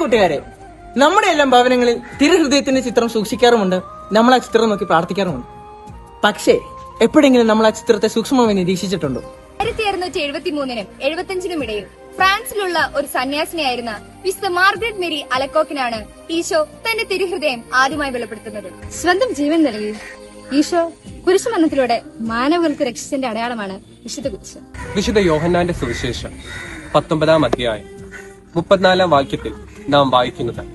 കൂട്ടുകാരെ നമ്മുടെ എല്ലാം ഭവനങ്ങളിൽ തിരുഹൃദയത്തിന്റെ ചിത്രം സൂക്ഷിക്കാറുമുണ്ട് നമ്മൾ ആ ചിത്രം നോക്കി പ്രാർത്ഥിക്കാറുമുണ്ട്. പക്ഷേ എപ്പോഴെങ്കിലും നമ്മൾ ആ ചിത്രത്തെ സൂക്ഷ്മമായി നിരീക്ഷിച്ചിട്ടുണ്ടോ? ആയിരത്തി അറുന്നൂറ്റി എഴുപത്തി മൂന്നിനും എഴുപത്തിയഞ്ചിനും ഇടയിൽ ഫ്രാൻസിലുള്ള ഒരു സന്യാസിനിയായിരുന്ന വിശുദ്ധ മാർഗ്രറ്റ് മേരി അലക്കോക്കിനാണ് ഈശോ തന്റെ തിരുഹൃദയം ആദ്യമായി വെളിപ്പെടുത്തുന്നത്. സ്വന്തം ജീവൻ നൽകി ഈശോ കുരിശുമരണത്തിലൂടെ മാനവകൾക്ക് രക്ഷിച്ചതിന്റെ അടയാളമാണ് വിശുദ്ധ കുരിശ്. വിശുദ്ധ യോഹന്നാന്റെ സുവിശേഷം പത്തൊമ്പതാം അധ്യായം മുപ്പത്തിനാലാം വാക്യത്തിൽ നാം വായിക്കുന്നത്.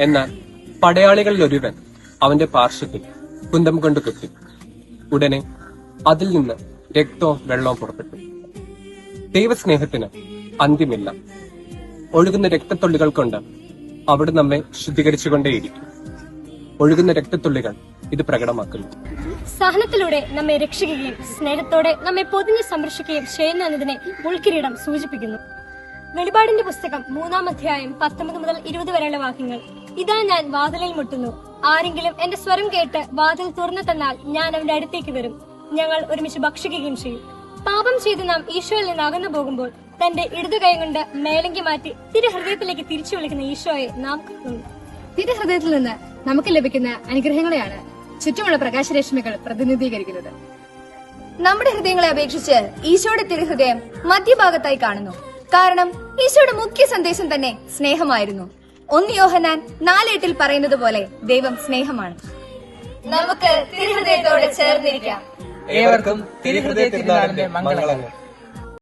എന്നാൽ പടയാളികളിൽ ഒരുവൻ അവന്റെ പാർശ്വത്തിൽ കുന്തം കൊണ്ട് കുത്തി. ഉടനെ അതിൽ നിന്ന് രക്തവും വെള്ളവും പുറപ്പെട്ടു. ദൈവസ്നേഹത്തിന് അന്ത്യമില്ല. ഒഴുകുന്ന രക്തത്തുള്ളികൾ കൊണ്ട് അവിടെ നമ്മെ ശുദ്ധീകരിച്ചുകൊണ്ടേയിരിക്കും. ഒഴുകുന്ന രക്തത്തുള്ളികൾ ഇത് പ്രകടമാക്കുന്നു. സഹനത്തിലൂടെ നമ്മെ രക്ഷിക്കുകയും സ്നേഹത്തോടെ നമ്മെ പൊതിഞ്ഞ് സംരക്ഷിക്കുകയും ചെയ്യുന്നു എന്നതിനെ ഉൾക്കിരീടം സൂചിപ്പിക്കുന്നു. വെളിപാടിന്റെ പുസ്തകം മൂന്നാം അധ്യായം പത്തൊമ്പത് മുതൽ ഇരുപത് വരെയുള്ള വാക്യങ്ങൾ. ഇതാ ഞാൻ വാതിലിൽ മുട്ടുന്നു. ആരെങ്കിലും എന്റെ സ്വരം കേട്ട് വാതിൽ തുറന്നു തന്നാൽ ഞാൻ അവന്റെ അടുത്തേക്ക് വരും. ഞങ്ങൾ ഒരുമിച്ച് ഭക്ഷിക്കുകയും ചെയ്യും. പാപം ചെയ്ത് നാം ഈശോയിൽ നിന്ന് അകന്നു പോകുമ്പോൾ തന്റെ ഇടതു കൈ കൊണ്ട് മേലങ്കി മാറ്റി തിരുഹൃദയത്തിലേക്ക് തിരിച്ചു വിളിക്കുന്ന ഈശോയെ നാം കാണുന്നു. തിരുഹൃദയത്തിൽ നിന്ന് നമുക്ക് ലഭിക്കുന്ന അനുഗ്രഹങ്ങളെയാണ് ചുറ്റുമുള്ള പ്രകാശരശ്മികൾ പ്രതിനിധീകരിക്കുന്നത്. നമ്മുടെ ഹൃദയങ്ങളെ അപേക്ഷിച്ച് ഈശോയുടെ തിരുഹൃദയം മധ്യഭാഗത്തായി കാണുന്നു. കാരണം ഈശോയുടെ മുഖ്യ സന്ദേശം തന്നെ സ്നേഹമായിരുന്നു. ഒന്ന് യോഹനാൻ നാലെട്ടിൽ പറയുന്നത് പോലെ ദൈവം സ്നേഹമാണ്. നമുക്ക് തിരുഹൃദയത്തോടെ ചേർന്നിരിക്കാം. ഏവർക്കും തിരുഹൃദയ തിരുനാളിന്റെ മംഗളങ്ങൾ.